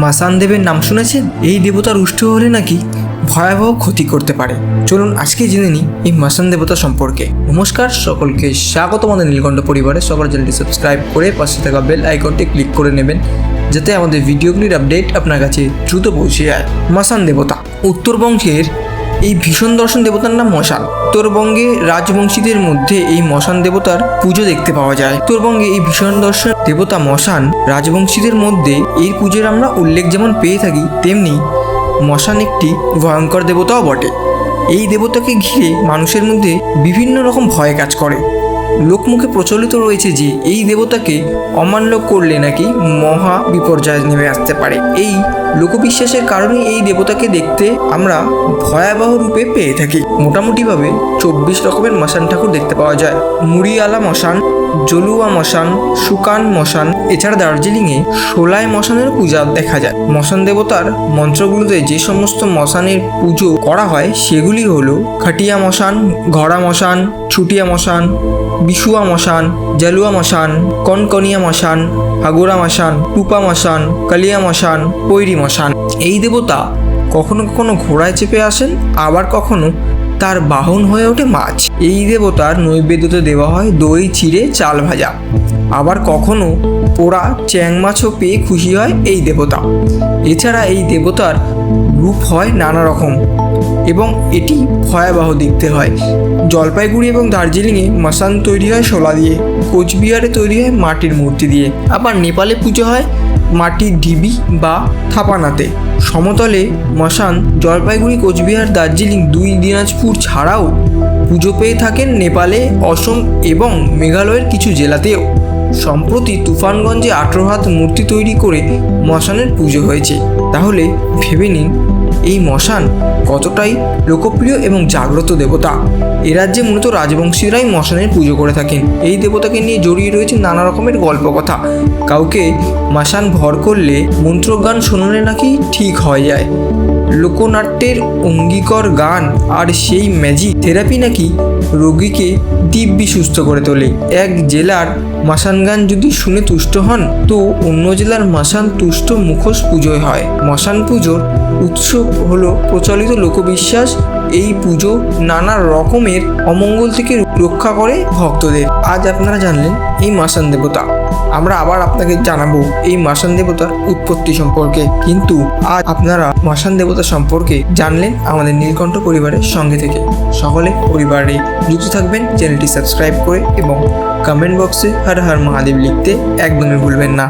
মাসান দেবের নাম শুনেছেন? এই দেবতা রুষ্ট হলে নাকি ভয়াবহ ক্ষতি করতে পারে। চলুন আজকে জেনে নিই এই মাসান দেবতা সম্পর্কে। নমস্কার, সকলকে স্বাগত আমাদের নীলকণ্ঠ পরিবারে। সকল চ্যানেলটি সাবস্ক্রাইব করে পাশে থাকা বেল আইকনটি ক্লিক করে নেবেন, যাতে আমাদের ভিডিওগুলির আপডেট আপনার কাছে দ্রুত পৌঁছে যায়। মাসান দেবতা, উত্তরবঙ্গের এই ভীষণ দর্শন দেবতার নাম মশাল। উত্তরবঙ্গে রাজবংশীদের মধ্যে এই মশান দেবতার পুজো দেখতে পাওয়া যায়। উত্তরবঙ্গে এই ভীষণ দর্শন দেবতা মশান রাজবংশীদের মধ্যে এই পুজোর আমরা উল্লেখ যেমন পেয়ে থাকি, তেমনি মশান একটি ভয়ঙ্কর দেবতাও বটে। এই দেবতাকে ঘিরে মানুষের মধ্যে বিভিন্ন রকম ভয় কাজ করে। লোকমুখে প্রচলিত রয়েছে যে এই দেবতাকে অমান্য করলে নাকি মহা বিপর্যয় নেমে আসতে পারে। এই লোকবিশ্বাসের কারণে এই দেবতাকে দেখতে আমরা ভয়াবহ রূপে পেয়ে থাকি। মোটামুটিভাবে চব্বিশ রকমের মশান ঠাকুর দেখতে পাওয়া যায়। মুড়িয়ালা মশান জলুয়া মশান, সুকান মশান, এছাড়া দার্জিলিংয়ে সোলায় মশানের পূজা দেখা যায়। মশান দেবতার মন্ত্রগুলোতে যে সমস্ত মশানের পুজো করা হয়, সেগুলি হলো খাটিয়া মশান, ঘড়া মশান, ছুটিয়া মশান, বিশুয়া মশান, জালুয়া মশান, কনকনিয়া মশান, হাগুরা মশান, টুপা মশান, কালিয়া মশান, পৈরি মশান। এই দেবতা কখনো কখনো ঘোড়ায় চেপে আসেন, আবার কখনো তার বাহন হয়ে ওঠে মাছ। এই দেবতার নৈবেদ্যতে দেওয়া হয় দই, চিড়ে, চাল ভাজা। আবার কখনো পোড়া চ্যাং মাছও পেয়ে খুশি হয় এই দেবতা। এছাড়া এই দেবতার রূপ হয় নানা রকম এবং এটি ভয়াবহ দেখতে হয়। জলপাইগুড়ি এবং দার্জিলিংয়ে মশান তৈরি হয় শোলা দিয়ে, কোচবিহারে তৈরি হয় মাটির মূর্তি দিয়ে। আবার নেপালে পুজো হয় মাটির ঢিবি বা থাপানাতে। সমতলে মশান জলপাইগুড়ি, কোচবিহার, দার্জিলিং দুই দিনাজপুর ছাড়াও পুজো পেয়ে থাকেন নেপালে, অসম এবং মেঘালয়ের কিছু জেলাতেও। সম্প্রতি তুফানগঞ্জে আঠেরো হাত মূর্তি তৈরি করে মশানের পুজো হয়েছে। তাহলে ভেবে নিন এই মশান কতটাই লোকপ্রিয় এবং জাগ্রত দেবতা? এ রাজ্যে মূলত রাজবংশীরাই মশানের পুজো করে থাকেন। এই দেবতাকে নিয়ে জড়িয়ে রয়েছে নানা রকমের গল্প কথা কাউকে মশান ভর করলে মন্ত্রগান শোনালে নাকি ঠিক হয়ে যায়। লোকনাট্যের অঙ্গীকর গান আর সেই ম্যাজিক থেরাপি নাকি রোগীকে দিব্যি সুস্থ করে তোলে। এক জেলার মাসান গান যদি শুনে তুষ্ট হন, তো অন্য জেলার মাসান তুষ্ট মুখোশ পুজোয় হয়। মশান পুজোর উৎসব হলো প্রচলিত লোকবিশ্বাস। এই পুজো নানা রকমের অমঙ্গল থেকে রক্ষা করে ভক্তদের। আজ আপনারা জানলেন এই মাসান দেবতা। আমরা আবার আপনাকে জানাব এই মাসান দেবতার উৎপত্তি সম্পর্কে। কিন্তু আজ আপনারা মাসান দেবতা সম্পর্কে জানলেন আমাদের নীলকণ্ঠ পরিবারের সঙ্গে থেকে। সকলে পরিবারে যুক্ত থাকবেন, চ্যানেলটি সাবস্ক্রাইব করে এবং কমেন্ট বক্সে হর হর মহাদেব লিখতে একদমই ভুলবেন না।